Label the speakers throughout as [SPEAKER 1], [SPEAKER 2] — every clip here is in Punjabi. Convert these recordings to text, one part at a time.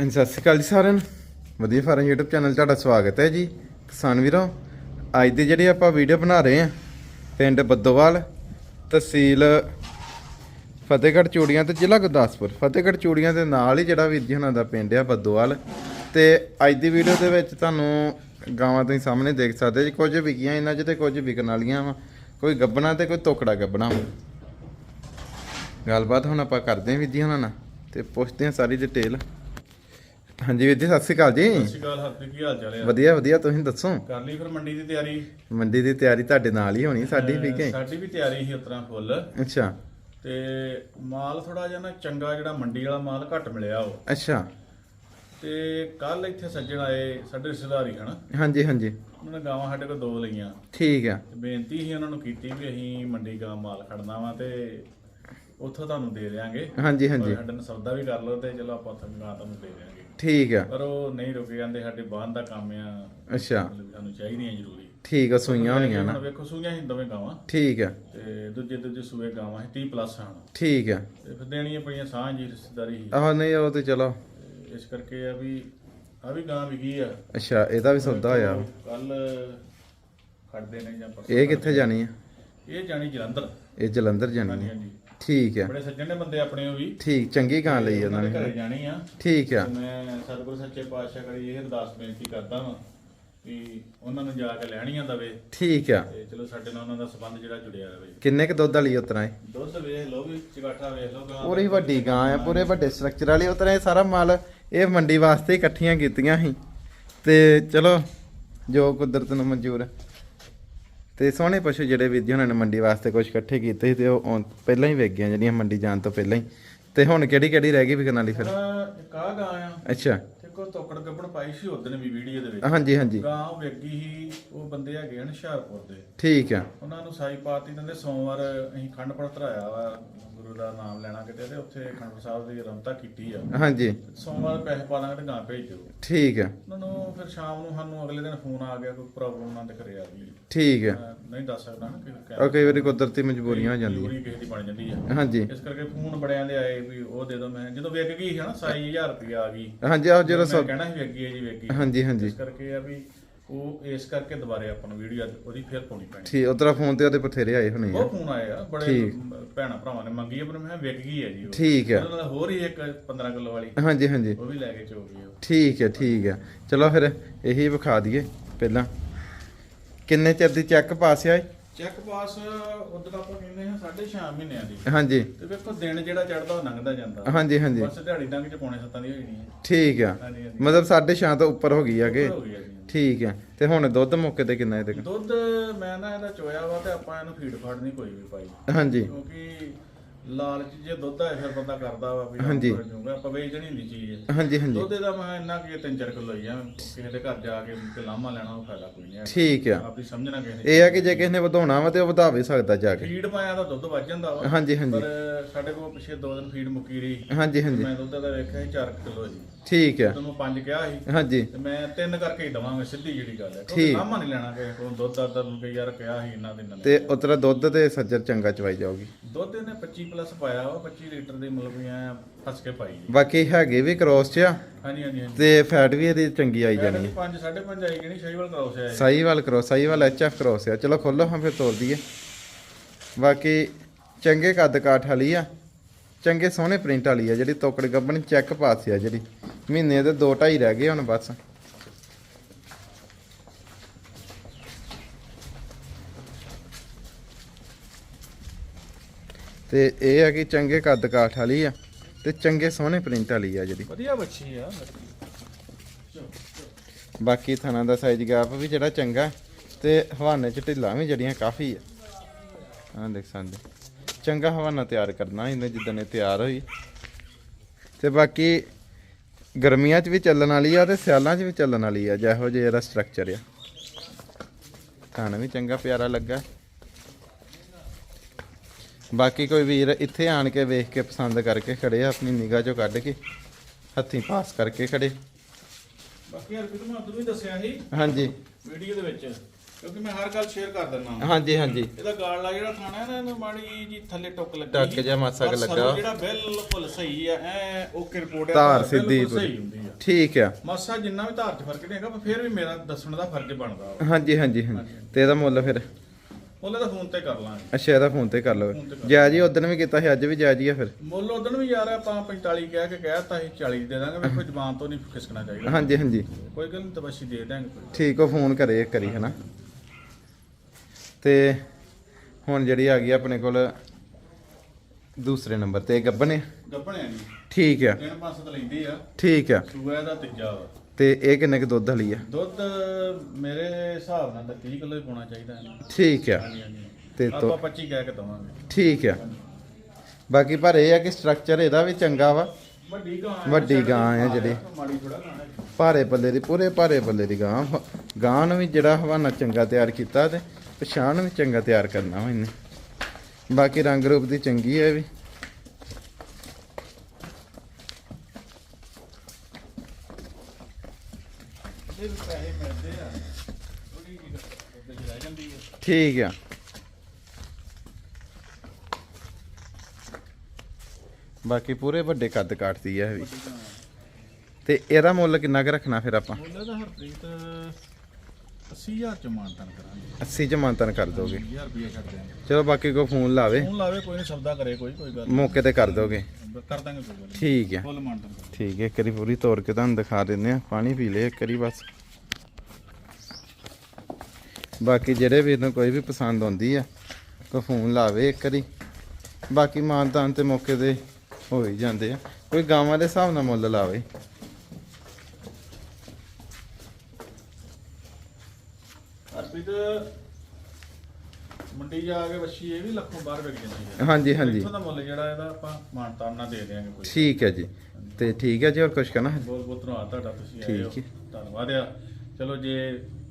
[SPEAKER 1] ਹਾਂਜੀ, ਸਤਿ ਸ਼੍ਰੀ ਅਕਾਲ ਜੀ ਸਾਰਿਆਂ ਨੂੰ। ਵਧੀਆ ਫਾਰਮ YouTube ਚੈਨਲ ਤੁਹਾਡਾ ਸਵਾਗਤ ਹੈ ਜੀ। ਕਿਸਾਨ ਵੀਰੋ, ਅੱਜ ਦੀ ਜਿਹੜੀ ਆਪਾਂ ਵੀਡੀਓ ਬਣਾ ਰਹੇ ਹਾਂ, ਪਿੰਡ ਬੱਦੋਵਾਲ, ਤਹਿਸੀਲ ਫਤਿਹਗੜ੍ਹ ਚੂੜੀਆਂ ਤੇ ਜ਼ਿਲ੍ਹਾ ਗੁਰਦਾਸਪੁਰ। ਫਤਿਹਗੜ੍ਹ ਚੂੜੀਆਂ ਦੇ ਨਾਲ ਹੀ ਜਿਹੜਾ ਵੀਰ ਜੀ ਹੁਣਾਂ ਦਾ ਪਿੰਡ ਆ ਬੱਦੋਵਾਲ। ਤੇ ਅੱਜ ਦੀ ਵੀਡੀਓ ਦੇ ਵਿੱਚ ਤੁਹਾਨੂੰ ਗਾਵਾਂ ਤੁਸੀਂ ਸਾਹਮਣੇ ਦੇਖ ਸਕਦੇ ਜੀ। ਕੁਝ ਵਿਕੀਆਂ ਇਹਨਾਂ 'ਚ ਤੇ ਕੁਝ ਵਿਕਣ ਵਾਲੀਆਂ ਵਾ। ਕੋਈ ਗੱਬਣਾ ਤੇ ਕੋਈ ਤੋਕੜਾ ਗੱਬਣਾ ਵਾ। ਗੱਲਬਾਤ ਹੁਣ ਆਪਾਂ ਕਰਦੇ ਹਾਂ ਵੀਰ ਜੀ ਹੁਣਾਂ ਨਾਲ ਤੇ ਪੁੱਛਦੇ ਹਾਂ ਸਾਰੀ ਡਿਟੇਲ ਹਾਂਜੀ ਵੀਰ ਜੀ ਸਤਿ ਸ਼੍ਰੀ ਅਕਾਲ ਜੀ।
[SPEAKER 2] ਸਤਿ ਸ਼੍ਰੀ ਅਕਾਲ ਹਰਪ੍ਰੀਤ ਕੀ ਹਾਲ ਚਾਲ ਹੈ
[SPEAKER 1] ਵਧੀਆ ਵਧੀਆ ਤੁਸੀਂ ਦੱਸੋ?
[SPEAKER 2] ਕਰ ਲਈ ਫਿਰ ਮੰਡੀ ਦੀ ਤਿਆਰੀ?
[SPEAKER 1] ਮੰਡੀ ਦੀ ਤਿਆਰੀ ਤੁਹਾਡੇ ਨਾਲ ਹੀ ਹੋਣੀ ਸਾਡੀ ਵੀ ਕਿ?
[SPEAKER 2] ਸਾਡੀ ਵੀ ਤਿਆਰੀ ਸੀ ਉਤਰਾ ਫੁੱਲ।
[SPEAKER 1] ਅੱਛਾ।
[SPEAKER 2] ਤੇ ਮਾਲ ਥੋੜਾ ਜਿਹਾ ਨਾ ਚੰਗਾ ਜਿਹੜਾ ਮੰਡੀ ਵਾਲਾ ਮਾਲ ਘੱਟ ਮਿਲਿਆ ਉਹ।
[SPEAKER 1] ਅੱਛਾ।
[SPEAKER 2] ਤੇ ਕੱਲ ਇੱਥੇ ਸੱਜਣ ਆਏ ਸਾਡੇ ਰਿਸ਼ਤੇਦਾਰੀ ਹਨ?
[SPEAKER 1] ਹਾਂਜੀ ਹਾਂਜੀ।
[SPEAKER 2] ਉਹਨਾਂ ਨੇ ਗਾਵਾਂ ਸਾਡੇ ਕੋਲ ਦੋ ਲਈਆਂ।
[SPEAKER 1] ਠੀਕ ਆ।
[SPEAKER 2] ਬੇਨਤੀ ਸੀ ਉਹਨਾਂ ਨੂੰ ਕੀਤੀ ਵੀ ਅਸੀਂ ਮੰਡੀ ਗਾਂ ਮਾਲ ਖੜਨਾ ਵਾ ਤੇ ਉੱਥੋਂ ਤੁਹਾਨੂੰ ਦੇ ਦੇਾਂਗੇ
[SPEAKER 1] ਹਾਂਜੀ ਹਾਂਜੀ।
[SPEAKER 2] ਸਾਡੇ ਨਾਲ ਸੌਦਾ ਵੀ ਕਰ ਲਓ ਤੇ ਚਲੋ ਆਪਾਂ ਉੱਥੋਂ ਗਾਂ ਤੁਹਾਨੂੰ ਦੇ ਦੇਾਂਗੇ
[SPEAKER 1] ਠੀਕ ਆ।
[SPEAKER 2] ਪਰ ਉਹ ਨਹੀਂ ਰੁਕੇ ਜਾਂਦੇ ਸਾਡੇ ਬਾਹਨ ਦਾ ਕੰਮ ਆ।
[SPEAKER 1] ਅੱਛਾ।
[SPEAKER 2] ਮਤਲਬ ਸਾਨੂੰ ਚਾਹੀਦੀਆਂ ਜ਼ਰੂਰੀ।
[SPEAKER 1] ਠੀਕ ਆ ਸੂਈਆਂ ਹੋਣੀਆਂ ਨਾ।
[SPEAKER 2] ਹੁਣ ਵੇਖੋ ਸੂਈਆਂ ਹੀ ਦੋਵੇਂ ਗਾਵਾਂ।
[SPEAKER 1] ਠੀਕ ਆ।
[SPEAKER 2] ਤੇ ਦੂਜੇ ਦੂਜੇ ਸੂਏ ਗਾਵਾਂ ਸੀ 30 ਪਲੱਸ ਹਨ।
[SPEAKER 1] ਠੀਕ ਆ।
[SPEAKER 2] ਤੇ ਫਿਰ ਦੇਣੀਆਂ ਪਈਆਂ ਸਾਂਝ ਜੀ ਰਿਸ਼ਤੇਦਾਰੀ ਸੀ।
[SPEAKER 1] ਆਹ ਨਹੀਂ ਉਹ ਤੇ ਚਲੋ।
[SPEAKER 2] ਤੇ ਇਸ ਕਰਕੇ ਆ ਵੀ ਆ ਵੀ ਗਾਂ ਵਿਕੀ ਆ।
[SPEAKER 1] ਅੱਛਾ ਇਹਦਾ ਵੀ ਸੌਦਾ ਹੋਇਆ।
[SPEAKER 2] ਕੱਲ ਖੜਦੇ ਨੇ ਜਾਂ ਪਰਸੋਂ
[SPEAKER 1] ਇਹ ਕਿੱਥੇ ਜਾਣੀ ਆ?
[SPEAKER 2] ਇਹ ਜਾਣੀ ਜਲੰਧਰ।
[SPEAKER 1] ਇਹ ਜਲੰਧਰ ਜਾਣੀ
[SPEAKER 2] ਹਾਂਜੀ
[SPEAKER 1] ਆ
[SPEAKER 2] ਹਾਂਜੀ।
[SPEAKER 1] ਠੀਕ ਆ।
[SPEAKER 2] ਬੜੇ ਸੱਜਣ ਨੇ ਬੰਦੇ ਆਪਣੇ ਉਹ ਵੀ।
[SPEAKER 1] ਠੀਕ ਚੰਗੀ ਗਾਂ ਲਈ ਉਹਨਾਂ ਨੇ।
[SPEAKER 2] ਘਰੇ ਜਾਣੀ ਆ।
[SPEAKER 1] ਠੀਕ ਆ।
[SPEAKER 2] ਮੈਂ ਸਤਿਗੁਰ ਸੱਚੇ ਪਾਤਸ਼ਾਹ ਕਰੀ ਇਹ ਅਰਦਾਸ ਬੇਨਤੀ ਕਰਦਾ ਵਾਂ ਵੀ ਉਹਨਾਂ ਨੂੰ ਜਾ ਕੇ ਲੈਣੀਆਂ ਦਵੇ।
[SPEAKER 1] ਠੀਕ ਆ।
[SPEAKER 2] ਤੇ ਚਲੋ ਸਾਡੇ ਨਾਲ ਉਹਨਾਂ ਦਾ ਸੰਬੰਧ ਜਿਹੜਾ ਜੁੜਿਆ ਰਹੇ
[SPEAKER 1] ਕਿੰਨੇ ਕ ਦੁੱਧ ਵਾਲੀ ਉਤਰਾ ਹੈ
[SPEAKER 2] ਦੁੱਧ ਵੇਖ ਲਓ ਵੀ ਚਗਾਠਾ ਵੇਖ ਲਓ ਗਾਂ
[SPEAKER 1] ਪੂਰੀ ਵੱਡੀ ਗਾਂ ਆ ਪੂਰੇ ਵੱਡੇ ਸਟਰਕਚਰ ਵਾਲੀ ਉਤਰਾ ਇਹ ਸਾਰਾ ਮਾਲ ਇਹ ਮੰਡੀ ਵਾਸਤੇ ਇਕੱਠੀਆਂ ਕੀਤੀਆਂ ਸੀ। ਤੇ ਚਲੋ ਜੋ ਕੁਦਰਤ ਨੂੰ ਮਨਜ਼ੂਰ ਹੈ ਤੇ ਸੋਹਣੇ ਪਸ਼ੂ ਜਿਹੜੇ ਵੀਰ ਜੀ ਉਹਨਾਂ ਨੇ ਮੰਡੀ ਵਾਸਤੇ ਕੁਝ ਇਕੱਠੇ ਕੀਤੇ ਸੀ ਤੇ ਉਹ ਪਹਿਲਾਂ ਹੀ ਵੇਚ ਗਈਆਂ ਜਿਹੜੀਆਂ ਮੰਡੀ ਜਾਣ ਤੋਂ ਪਹਿਲਾਂ ਹੀ। ਤੇ ਹੁਣ ਕਿਹੜੀ ਕਿਹੜੀ ਰਹਿ ਗਈ ਵਿਕਣ ਵਾਲੀ ਫਿਰ?
[SPEAKER 2] ਆਹ ਗਾਂ ਆ।
[SPEAKER 1] ਅੱਛਾ।
[SPEAKER 2] ਕੋ ਤੋਕੜ ਗੱਬਣ ਪਾਈ ਸੀ ਉਦੋਂ ਵੀ ਵੀਡੀਓ ਦੇ ਵਿੱਚ।
[SPEAKER 1] ਹਾਂਜੀ ਹਾਂਜੀ।
[SPEAKER 2] ਗਾਂ ਉਹ ਵੇਗੀ ਸੀ ਉਹ ਬੰਦੇ ਹੈਗੇ ਹਨ ਹੁਸ਼ਿਆਰਪੁਰ ਦੇ।
[SPEAKER 1] ਠੀਕ ਆ।
[SPEAKER 2] ਉਹਨਾਂ ਨੂੰ ਸਾਈ ਪਾਤੀ ਦਿੰਦੇ ਸੋਮਵਾਰ ਅਸੀਂ ਖੰਡ ਪੜ ਧਰਾਇਆ ਵਾ ਗੁਰੂ ਦਾ ਨਾਮ ਲੈਣਾ ਕਿਤੇ ਤੇ ਉੱਥੇ ਖੰਡ ਸਾਹਿਬ ਦੀ ਰਮਤਾ ਕੀਤੀ ਆ।
[SPEAKER 1] ਹਾਂਜੀ।
[SPEAKER 2] ਸੋਮਵਾਰ ਪੈਸੇ ਪਾ ਦਾਂਗੇ ਤੇ ਗਾਂ ਭੇਜ। ਦਿਓ
[SPEAKER 1] ਠੀਕ ਆ।
[SPEAKER 2] ਉਹਨਾਂ ਨੂੰ ਫਿਰ ਸ਼ਾਮ ਨੂੰ ਸਾਨੂੰ ਅਗਲੇ ਦਿਨ ਫੋਨ ਆ ਗਿਆ ਕੋਈ ਪ੍ਰੋਬਲਮ ਉਹਨਾਂ ਦੇ ਘਰੇ ਆ ਗਈ
[SPEAKER 1] ਠੀਕ ਆ।
[SPEAKER 2] ਮੈਂ ਨਹੀਂ ਦੱਸ ਸਕਦਾ ਨਾ ਕਿ
[SPEAKER 1] ਕਈ ਵਾਰੀ ਕੁਦਰਤੀ ਮਜਬੂਰੀਆਂ ਹੋ ਜਾਂਦੀਆਂ।
[SPEAKER 2] ਮਜਬੂਰੀ ਕਿਸੇ ਦੀ ਬਣ ਜਾਂਦੀ ਆ।
[SPEAKER 1] ਹਾਂਜੀ।
[SPEAKER 2] ਇਸ ਕਰਕੇ ਫੋਨ ਬੜਿਆਂ ਦੇ ਆਏ ਵੀ ਉਹ ਦੇ ਦਿਓ ਮੈਂ ਜਦੋਂ ਵੇਚ ਗਈ ਹੈ ਨਾ ਸਾਈ 1000 ਰੁਪਏ ਆ ਗਈ।
[SPEAKER 1] ਹਾਂਜੀ ਆਹ ਜਿਹੜਾ
[SPEAKER 2] ਕਹਿਣਾ ਸੀ ਵੇਗੀ ਹੈ ਜੀ ਵੇਗੀ
[SPEAKER 1] ਹਾਂਜੀ ਹਾਂਜੀ।
[SPEAKER 2] ਇਸ ਕਰਕੇ ਆ ਵੀ ਉਹ ਇਸ ਕਰਕੇ ਦੁਬਾਰੇ ਆਪਾਂ ਨੂੰ ਵੀਡੀਓ ਉਹਦੀ ਫੇਰ ਪਾਉਣੀ ਪੈਣੀ।
[SPEAKER 1] ਠੀਕ ਉਤਰਾ ਫੋਨ ਤੇ ਉਹਦੇ ਬਥੇਰੇ ਆਏ ਹੋਣੇ ਆ।
[SPEAKER 2] ਉਹ ਫੋਨ ਆਏ ਆ ਬੜੇ
[SPEAKER 1] ਠੀਕ।
[SPEAKER 2] ਭੈਣਾ ਭਰਾਵਾਂ ਨੇ ਮੰਗੀ ਆ ਪਰ ਮੈਂ ਵਿਕ ਗਈ ਹੈ ਜੀ ਉਹ।
[SPEAKER 1] ਠੀਕ ਆ।
[SPEAKER 2] ਉਹਨਾਂ ਨਾਲ ਹੋਰ ਹੀ ਇੱਕ 15 ਕਿਲੋ ਵਾਲੀ।
[SPEAKER 1] ਹਾਂਜੀ ਹਾਂਜੀ।
[SPEAKER 2] ਉਹ ਵੀ ਲੈ ਕੇ ਚੋ ਗਈ ਉਹ
[SPEAKER 1] ਠੀਕ ਹੈ ਠੀਕ ਹੈ ਚਲੋ ਫਿਰ ਇਹੀ ਵਿਖਾ ਦਈਏ ਪਹਿਲਾਂ। ਕਿੰਨੇ ਚਿਰ ਦੀ ਚੈੱਕ ਪਾਸ ਆ ਇਹ?
[SPEAKER 2] ਚੈੱਕ ਪਾਸ ਉਦੋਂ ਆਪਾਂ ਕਹਿੰਦੇ ਹਾਂ 6.5 ਮਹੀਨਿਆਂ ਦੀ।
[SPEAKER 1] ਹਾਂਜੀ।
[SPEAKER 2] ਤੇ ਵੇਖੋ ਦਿਨ ਜਿਹੜਾ ਚੜਦਾ ਉਹ ਲੰਘਦਾ ਜਾਂਦਾ।
[SPEAKER 1] ਹਾਂਜੀ ਹਾਂਜੀ।
[SPEAKER 2] ਬਸ ਦਿਹਾੜੀ ਲੰਘ ਚ ਪੌਣੇ ਸੱਤਾਂ ਦੀ ਹੋਈ ਨਹੀਂ ਹੈ।
[SPEAKER 1] ਠੀਕ ਆ।
[SPEAKER 2] ਹਾਂਜੀ ਹਾਂਜੀ।
[SPEAKER 1] ਮਤਲਬ 6.5 ਤੋਂ ਉੱਪਰ ਹੋ ਗਈ ਆਗੇ
[SPEAKER 2] ਹੋ ਗਿਆ ਜੀ।
[SPEAKER 1] ਠੀਕ ਹੈ ਤੇ ਹੁਣ ਦੁੱਧ ਮੌਕੇ ਤੇ ਕਿੰਨਾ ਇਹਦੇ?
[SPEAKER 2] ਦੁੱਧ ਮੈਂ ਨਾ ਇਹਦਾ ਚੋਇਆ ਵਾ ਤੇ ਆਪਾਂ ਇਹਨੂੰ ਫੀਡ ਫਾੜ ਨਹੀਂ ਕੋਈ ਵੀ ਪਾਈ।
[SPEAKER 1] ਹਾਂਜੀ।
[SPEAKER 2] ਕਿਉਂਕਿ ਲਾਲਚ ਜੇ ਦੁੱਧ ਆਏ ਫਿਰ ਬੰਦਾ ਕਰਦਾ ਵਾ ਵੀ
[SPEAKER 1] ਹਾਂਜੀ।
[SPEAKER 2] ਕਿਉਂਕਿ ਆਪਾਂ ਵੇਚਣੀ ਹੁੰਦੀ ਚੀਜ਼।
[SPEAKER 1] ਹਾਂਜੀ ਹਾਂਜੀ।
[SPEAKER 2] ਦੁੱਧ ਦਾ ਮੈਂ ਇੰਨਾ ਕਿ 3-4 ਕਿਲੋ ਹੀ ਆ। ਕਿਸੇ ਦੇ ਘਰ ਜਾ ਕੇ ਤੇ ਲਾਮਾ ਲੈਣਾ ਉਹ ਫਾਇਦਾ ਕੋਈ ਨਹੀਂ ਹੈ
[SPEAKER 1] ਠੀਕ ਆ।
[SPEAKER 2] ਆਪਣੀ ਸਮਝਣਾ ਕਿਸੇ ਨੇ।
[SPEAKER 1] ਇਹ ਆ ਕਿ ਜੇ ਕਿਸੇ ਨੇ ਵਧਾਉਣਾ ਵਾ ਤੇ ਉਹ ਵਧਾ ਵੀ ਸਕਦਾ ਜਾ ਕੇ।
[SPEAKER 2] ਫੀਡ ਪਾਇਆ ਤਾਂ ਦੁੱਧ ਵੱਜ ਜਾਂਦਾ ਵਾ।
[SPEAKER 1] ਹਾਂਜੀ ਹਾਂਜੀ।
[SPEAKER 2] ਪਰ ਸਾਡੇ ਕੋਲ ਪਿਛੇ ਦੋ ਦਿਨ ਫੀਡ ਮੁੱਕੀ ਰਹੀ।
[SPEAKER 1] ਹਾਂਜੀ ਹਾਂਜੀ।
[SPEAKER 2] ਮੈਂ ਦੁੱਧ ਦਾ ਵੇਖਿਆ 4 ਕਿਲੋ ਜੀ।
[SPEAKER 1] ਠੀਕ ਆ
[SPEAKER 2] ਤੁਹਾਨੂੰ ਪੰਜ ਕਿਹਾ ਸੀ।
[SPEAKER 1] ਹਾਂਜੀ।
[SPEAKER 2] ਤੇ ਮੈਂ ਤਿੰਨ ਕਰਕੇ ਹੀ ਦਵਾਂਗਾ ਸਿੱਧੀ ਜਿਹੜੀ ਗੱਲ ਹੈ।
[SPEAKER 1] ਠੀਕ।
[SPEAKER 2] ਕਿਉਂਕਿ ਲਾਮਾ ਨਹੀਂ ਲੈਣਾ ਕਿਸੇ ਕੋਲ। ਦੁੱਧ ਦਾ ਤਾਂ ਕਿ ਯਾਰ ਕਿਹਾ ਸੀ ਇਹਨਾਂ ਦੇ ਨਾਲ
[SPEAKER 1] ਤੇ ਉਤਰਾ ਦੁੱਧ ਤੇ ਸੱਜਰ ਚੰਗਾ ਚਵਾਈ ਜਾਊਗੀ।
[SPEAKER 2] ਦੁੱਧ ਇਹਨੇ 25 ਪਲੱਸ ਪਾਇਆ ਵਾ 25 ਲੀਟਰ ਦੀ ਮਤਲਬ ਵੀ ਐ ਫਸ ਕੇ ਪਾਈ ਜੀ
[SPEAKER 1] ਬਾਕੀ ਹੈਗੇ ਵੀ ਕ੍ਰੋਸ ਚ ਆ।
[SPEAKER 2] ਹਾਂਜੀ ਹਾਂਜੀ ਹਾਂਜੀ।
[SPEAKER 1] ਤੇ ਫੈਟ ਵੀ ਇਹਦੀ ਚੰਗੀ ਆਈ ਜਾਣੀ ਹੈ।
[SPEAKER 2] 5 5.5 ਆਈ ਗਣੀ ਸ਼ਾਹੀਵਾਲ ਕਰਾਉਸ ਹੈ
[SPEAKER 1] ਸਾਈਵਾਲ ਕਰੋ ਸਾਈਵਾਲ ਐਚਐਫ ਕ੍ਰੋਸ ਆ। ਚਲੋ ਖੋਲੋ ਹਾਂ ਫਿਰ ਤੋੜ ਦਈਏ। ਬਾਕੀ ਚੰਗੇ ਕੱਦ ਕਾਠ ਵਾਲੀ ਆ। ਚੰਗੇ ਸੋਹਣੇ ਪ੍ਰਿੰਟ ਵਾਲੀ ਆ ਜਿਹੜੀ ਤੋਕੜ ਗੱਬਣ ਚੈੱਕ ਪਾਸ ਆ ਜਿਹੜੀ। ਮਹੀਨੇ ਦੇ 2 2.5 ਰਹਿ ਗਏ ਹੁਣ ਬਸ। ਤੇ ਇਹ ਆ ਕਿ ਚੰਗੇ ਕੱਦ ਕਾਠ ਵਾਲੀ ਆ ਤੇ ਚੰਗੇ ਸੋਹਣੇ ਪ੍ਰਿੰਟ ਵਾਲੀ ਆ ਜਿਹੜੀ।
[SPEAKER 2] ਵਧੀਆ ਬੱਚੀ ਆ।
[SPEAKER 1] ਬਾਕੀ ਥਣਾ ਦਾ ਸਾਈਜ਼ ਗੈਪ ਵੀ ਜਿਹੜਾ ਚੰਗਾ ਤੇ ਹਵਾਨੇ ਚ ਢਿੱਲਾਂ ਵੀ ਜਿਹੜੀਆਂ ਕਾਫੀ ਆ। ਆਹ ਦੇਖ ਸਕਦੇ। ਚੰਗਾ ਹਵਾਨਾ ਤਿਆਰ ਕਰਨਾ ਇਹਨੇ ਜਿੱਦਾਂ ਨੇ ਤਿਆਰ ਹੋਈ। ਤੇ ਬਾਕੀ ਗਰਮੀਆਂ 'ਚ ਵੀ ਚੱਲਣ ਵਾਲੀ ਆ ਤੇ ਸਿਆਲਾਂ 'ਚ ਵੀ ਚੱਲਣ ਵਾਲੀ ਆ ਜਿਹੋ ਜਿਹਾ ਇਹਦਾ ਸਟਰਕਚਰ ਆ। ਥਾਣਾ ਵੀ ਚੰਗਾ ਪਿਆਰਾ ਲੱਗਾ। ਬਾਕੀ ਕੋਈ ਵੀਰ ਇੱਥੇ ਆਣ ਕੇ ਵੇਖ ਕੇ ਪਸੰਦ ਕਰਕੇ ਖੜੇ ਆ ਆਪਣੀ ਨਿਗਾਹ 'ਚੋਂ ਕੱਢ ਕੇ ਹੱਥੀਂ ਪਾਸ ਕਰਕੇ ਖੜੇ।
[SPEAKER 2] ਬਾਕੀ ਕਿਤੇ ਮੈਂ ਉਦੋਂ ਵੀ ਦੱਸਿਆ ਸੀ।
[SPEAKER 1] ਹਾਂਜੀ।
[SPEAKER 2] ਵੀਡੀਓ ਦੇ ਵਿੱਚ। ਕਿਉਂਕਿ ਮੈਂ ਹਰ ਗੱਲ ਸ਼ੇਅਰ ਕਰ ਦਿੰਦਾ
[SPEAKER 1] ਹਾਂਜੀ ਹਾਂਜੀ।
[SPEAKER 2] ਇਹਦਾ ਗਾਲ ਜਿਹੜਾ ਥਾਣਾ ਨਾ ਇਹਨੂੰ ਮਾੜੀ ਜੀ ਥੱਲੇ ਟੁੱਕ ਲੱਗੀ।
[SPEAKER 1] ਟੱਕ ਜਿਹਾ ਮਾਸਾ ਕੁ ਲੱਗਾ।
[SPEAKER 2] ਜਿਹੜਾ ਬਿਲਕੁਲ ਸਹੀ ਆ ਐ ਓਕੇ ਰਿਪੋਰਟ
[SPEAKER 1] ਧਾਰ ਸਿੱਧੀ
[SPEAKER 2] ਸਹੀ ਹੁੰਦੀ ਆ।
[SPEAKER 1] ਠੀਕ ਆ।
[SPEAKER 2] ਮਾਸਾ ਜਿੰਨਾ ਵੀ ਧਾਰ 'ਚ ਫ਼ਰਕ ਨਹੀਂ ਹੈਗਾ ਪਰ ਫਿਰ ਵੀ ਮੇਰਾ ਦੱਸਣ ਦਾ ਫਰਜ਼ ਬਣਦਾ
[SPEAKER 1] ਹਾਂਜੀ ਹਾਂਜੀ ਹਾਂਜੀ। ਤੇ ਇਹਦਾ ਮੁੱਲ ਫਿਰ?
[SPEAKER 2] ਉਹਲੇ ਤਾਂ ਫੋਨ ਤੇ ਕਰ ਲਾਂਗੇ।
[SPEAKER 1] ਅੱਛਾ ਇਹਦਾ ਫੋਨ ਤੇ ਕਰ ਲਓ।
[SPEAKER 2] ਕਰ
[SPEAKER 1] ਜਾਇਜ਼ ਹੀ ਉਦੋਂ ਵੀ ਕੀਤਾ ਸੀ ਅੱਜ ਵੀ ਜਾਇਜ਼ ਹੀ ਆ ਫਿਰ?
[SPEAKER 2] ਮੁੱਲ ਉਦੋਂ ਵੀ ਯਾਰ ਆਪਾਂ 45 ਕਹਿ ਕੇ ਕਹਿਤਾ ਸੀ 40 ਦੇ ਦਾਂਗੇ ਵੇਖੋ ਜ਼ਬਾਨ ਤੋਂ ਨਹੀਂ ਖਿਸਕਣਾ ਚਾਹੀਦਾ।
[SPEAKER 1] ਹਾਂਜੀ ਹਾਂਜੀ।
[SPEAKER 2] ਕੋਈ ਗੱਲ ਨਹੀਂ ਤਬਸ਼ੀ ਦੇ ਦਾਂਗੇ
[SPEAKER 1] ਠੀਕ ਉਹ ਫੋਨ ਕਰੇ ਇੱਕ ਵਾਰੀ ਹਨਾ? ਤੇ ਹੁਣ ਜਿਹੜੀ ਆ ਗਈ ਆਪਣੇ ਕੋਲ ਦੂਸਰੇ ਨੰਬਰ ਤੇ ਗੱਬਨ ਹੈ
[SPEAKER 2] ਗੱਪਣਿਆ ਨਹੀਂ
[SPEAKER 1] ਠੀਕ ਆ।
[SPEAKER 2] ਤਿੰਨ ਪੰਜ ਤਾਂ ਲੈਂਦੀ ਆ।
[SPEAKER 1] ਠੀਕ ਆ।
[SPEAKER 2] ਸੂਆ ਦਾ ਤੀਜਾ ਵਾ।
[SPEAKER 1] ਤੇ ਇਹ ਕਿੰਨੇ ਕੁ ਦੁੱਧ ਵਾਲੀ ਆ?
[SPEAKER 2] ਦੁੱਧ ਮੇਰੇ ਹਿਸਾਬ ਨਾਲ ਤਾਂ 30 ਕਿਲੋ ਹੀ ਪਾਉਣਾ ਚਾਹੀਦਾ ਇਹਨੂੰ
[SPEAKER 1] ਠੀਕ ਆ। ਤੇ
[SPEAKER 2] ਆਪਾਂ
[SPEAKER 1] ਤੋ
[SPEAKER 2] 25 ਕਹਿ ਕੇ ਦਵਾਂਗੇ।
[SPEAKER 1] ਠੀਕ ਆ। ਬਾਕੀ ਪਰ ਇਹ ਆ ਕਿ ਸਟਰਕਚਰ ਇਹਦਾ ਵੀ ਚੰਗਾ ਵਾ।
[SPEAKER 2] ਵੱਡੀ ਗਾਂ
[SPEAKER 1] ਵੱਡੀ ਗਾਂ ਆ ਜਿਹੜੀ।
[SPEAKER 2] ਹੈ
[SPEAKER 1] ਭਾਰੇ ਪੱਲੇ ਦੀ ਪੂਰੇ ਭਾਰੇ ਪੱਲੇ ਦੀ ਗਾਂ। ਗਾਂ ਨੂੰ ਵੀ ਜਿਹੜਾ ਹਵਾਨਾ ਚੰਗਾ ਤਿਆਰ ਕੀਤਾ ਤੇ ਪਛਾਣ ਵੀ ਚੰਗਾ ਤਿਆਰ ਕਰਨਾ ਵਾ ਇਹਨੇ। ਬਾਕੀ ਰੰਗ ਰੂਪ ਦੀ ਚੰਗੀ ਹੈ ਵੀ। ਠੀਕ ਆ। ਬਾਕੀ ਪੂਰੇ ਵੱਡੇ ਕੱਦ ਕਾਟਦੀ ਹੈ ਇਹ ਵੀ।
[SPEAKER 2] ਵੱਡੀ
[SPEAKER 1] ਤੇ ਇਹਦਾ ਮੁੱਲ ਕਿੰਨਾ ਕੁ ਰੱਖਣਾ ਫਿਰ ਆਪਾਂ?
[SPEAKER 2] ਬੋਲੇ ਤਾਂ ਹਰਪ੍ਰੀਤ 80000 ਚ ਮਾਨਤਨ ਕਰਾਂਗੇ।
[SPEAKER 1] 80 ਚ ਮੰਤਨ ਕਰ ਦੋਗੇ।
[SPEAKER 2] 20000 ਰੁਪਏ ਕਰ ਦਿਆਂਗੇ।
[SPEAKER 1] ਚਲੋ ਬਾਕੀ ਕੋ ਫੋਨ ਲਾਵੇ।
[SPEAKER 2] ਫੋਨ ਲਾਵੇ ਕੋਈ ਨਹੀਂ ਸੌਦਾ ਕਰੇ ਕੋਈ ਕੋਈ ਗੱਲ
[SPEAKER 1] ਮੌਕੇ ਤੇ ਕਰ ਦੋਗੇ।
[SPEAKER 2] ਨਹੀਂ ਕਰ ਦਾਂਗੇ ਕੋਈ ਗੱਲ ਨਹੀਂ
[SPEAKER 1] ਠੀਕ ਆ
[SPEAKER 2] ਫੁੱਲ ਮਾਨਤਨ ਕਰਾਂਗੇ।
[SPEAKER 1] ਠੀਕ ਹੈ ਇੱਕ ਵਾਰੀ ਪੂਰੀ ਤੋੜ ਕੇ ਤੁਹਾਨੂੰ ਦਿਖਾ ਦਿੰਦੇ ਆ ਪਾਣੀ ਪੀ ਲੈ ਇੱਕ ਵਾਰੀ ਬਸ। ਬਾਕੀ ਜਿਹੜੇ ਵੀ ਨੂੰ ਕੋਈ ਵੀ ਪਸੰਦ ਆਉਂਦੀ ਆ ਕੋ ਫੋਨ ਲਾਵੇ ਇੱਕ ਵਾਰੀ। ਬਾਕੀ ਮਾਨਤਾਨ ਤੇ ਮੌਕੇ ਤੇ ਹੋ ਹੀ ਜਾਂਦੇ ਆ। ਕੋਈ ਗਾਵਾਂ ਦੇ ਹਿਸਾਬ ਨਾਲ ਮੁੱਲ ਲਾਵੇ।
[SPEAKER 2] ਹਰਪ੍ਰੀਤ ਮੰਡੀ ਜਾ ਕੇ ਵੱਛੀ ਇਹ ਵੀ ਲੱਖੋਂ ਬਾਹਰ ਵਿਕ ਜਾਂਦੀ ਹੈ।
[SPEAKER 1] ਹਾਂਜੀ ਹਾਂਜੀ।
[SPEAKER 2] ਇੱਥੋਂ ਦਾ ਮੁੱਲ ਜਿਹੜਾ ਇਹਦਾ ਆਪਾਂ ਮਾਨਤਾਨ ਨਾਲ ਦੇ ਦੇਾਂਗੇ ਕੋਈ।
[SPEAKER 1] ਠੀਕ ਹੈ ਜੀ। ਤੇ ਠੀਕ ਹੈ ਜੀ ਹੋਰ ਕੁਝ ਕਹਿਣਾ?
[SPEAKER 2] ਬਹੁਤ ਬਹੁਤ ਧੰਨਵਾਦ ਤੁਹਾਡਾ ਤੁਸੀਂ ਆਏ
[SPEAKER 1] ਠੀਕ
[SPEAKER 2] ਹੋ।
[SPEAKER 1] ਹੈ।
[SPEAKER 2] ਧੰਨਵਾਦ ਆ। ਚਲੋ ਜੇ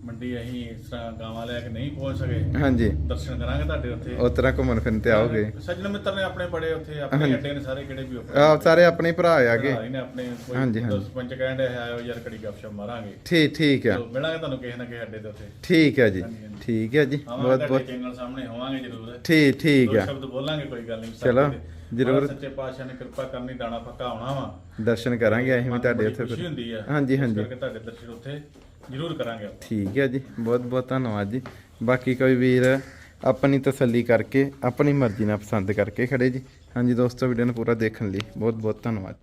[SPEAKER 2] ਮੰਡੀ ਅਸੀਂ ਇਸ ਤਰ੍ਹਾਂ ਗਾਵਾਂ ਲੈ ਕੇ ਨਹੀਂ ਪਹੁੰਚ ਸਕੇ।
[SPEAKER 1] ਹਾਂਜੀ।
[SPEAKER 2] ਦਰਸ਼ਨ ਕਰਾਂਗੇ ਤੁਹਾਡੇ ਉੱਥੇ।
[SPEAKER 1] ਉਸ ਤਰ੍ਹਾਂ ਘੁੰਮਣ ਫਿਰਨ ਤੇ ਆਓਗੇ।
[SPEAKER 2] ਸੱਜਣ ਮਿੱਤਰ ਨੇ ਆਪਣੇ ਬੜੇ ਉੱਥੇ ਆਪਣੇ। ਅੱਡੇ ਨੇ ਸਾਰੇ ਕਿਹੜੇ ਵੀ
[SPEAKER 1] ਆ ਸਾਰੇ ਆਪਣੇ ਭਰਾ ਆਗੇ
[SPEAKER 2] ਭਰਾ ਹੀ ਨੇ ਆਪਣੇ ਕੋਈ
[SPEAKER 1] ਹਾਂਜੀ, ਹਾਂਜੀ।
[SPEAKER 2] ਸਰਪੰਚ ਕਹਿੰਦੇ ਆਇਓ ਯਾਰ ਕੜੀ ਗੱਪਸ਼ਪ ਮਾਰਾਂਗੇ।
[SPEAKER 1] ਠੀਕ ਠੀਕ ਆ।
[SPEAKER 2] ਚਲੋ ਮਿਲਾਂਗੇ ਤੁਹਾਨੂੰ ਕਿਸੇ ਨਾ ਕਿਸੇ ਅੱਡੇ ਦੇ ਉੱਤੇ
[SPEAKER 1] ਠੀਕ ਹੈ ਜੀ। ਠੀਕ ਹੈ ਜੀ।
[SPEAKER 2] ਆਵਾਂਗੇ
[SPEAKER 1] ਬਹੁਤ
[SPEAKER 2] ਤੁਹਾਡੇ
[SPEAKER 1] ਬਹੁਤ।
[SPEAKER 2] ਚੈਨਲ ਸਾਹਮਣੇ ਹੋਵਾਂਗੇ ਜ਼ਰੂਰ।
[SPEAKER 1] ਠੀਕ ਠੀਕ
[SPEAKER 2] ਦੋ
[SPEAKER 1] ਆ
[SPEAKER 2] ਸ਼ਬਦ ਬੋਲਾਂਗੇ ਕੋਈ ਗੱਲ ਨਹੀਂ।
[SPEAKER 1] ਚਲੋ, ਜ਼ਰੂਰ।
[SPEAKER 2] ਸੱਚੇ ਪਾਤਸ਼ਾਹ ਨੇ ਕਿਰਪਾ ਕਰਨੀ ਦਾਣਾ ਪੱਕਾ ਆਉਣਾ ਵਾ।
[SPEAKER 1] ਦਰਸ਼ਨ ਕਰਾਂਗੇ ਅਸੀਂ ਵੀ ਤੁਹਾਡੇ ਉੱਥੇ ਫਿਰ।
[SPEAKER 2] ਹੁੰਦੀ ਆ।
[SPEAKER 1] ਹਾਂਜੀ, ਹਾਂਜੀ।
[SPEAKER 2] ਕਰਕੇ ਤੁਹਾਡੇ ਦਰਸ਼ਨ ਉੱਥੇ ਜ਼ਰੂਰ ਕਰਾਂਗੇ ਆਪਾਂ।
[SPEAKER 1] ਠੀਕ ਹੈ ਜੀ ਬਹੁਤ ਬਹੁਤ ਧੰਨਵਾਦ ਜੀ। ਬਾਕੀ ਕੋਈ ਵੀਰ ਆਪਣੀ ਤਸੱਲੀ ਕਰਕੇ ਆਪਣੀ ਮਰਜ਼ੀ ਨਾਲ ਪਸੰਦ ਕਰਕੇ ਖੜੇ ਜੀ। ਹਾਂਜੀ ਦੋਸਤੋ ਵੀਡੀਓ ਨੂੰ ਪੂਰਾ ਦੇਖਣ ਲਈ ਬਹੁਤ ਬਹੁਤ ਧੰਨਵਾਦ।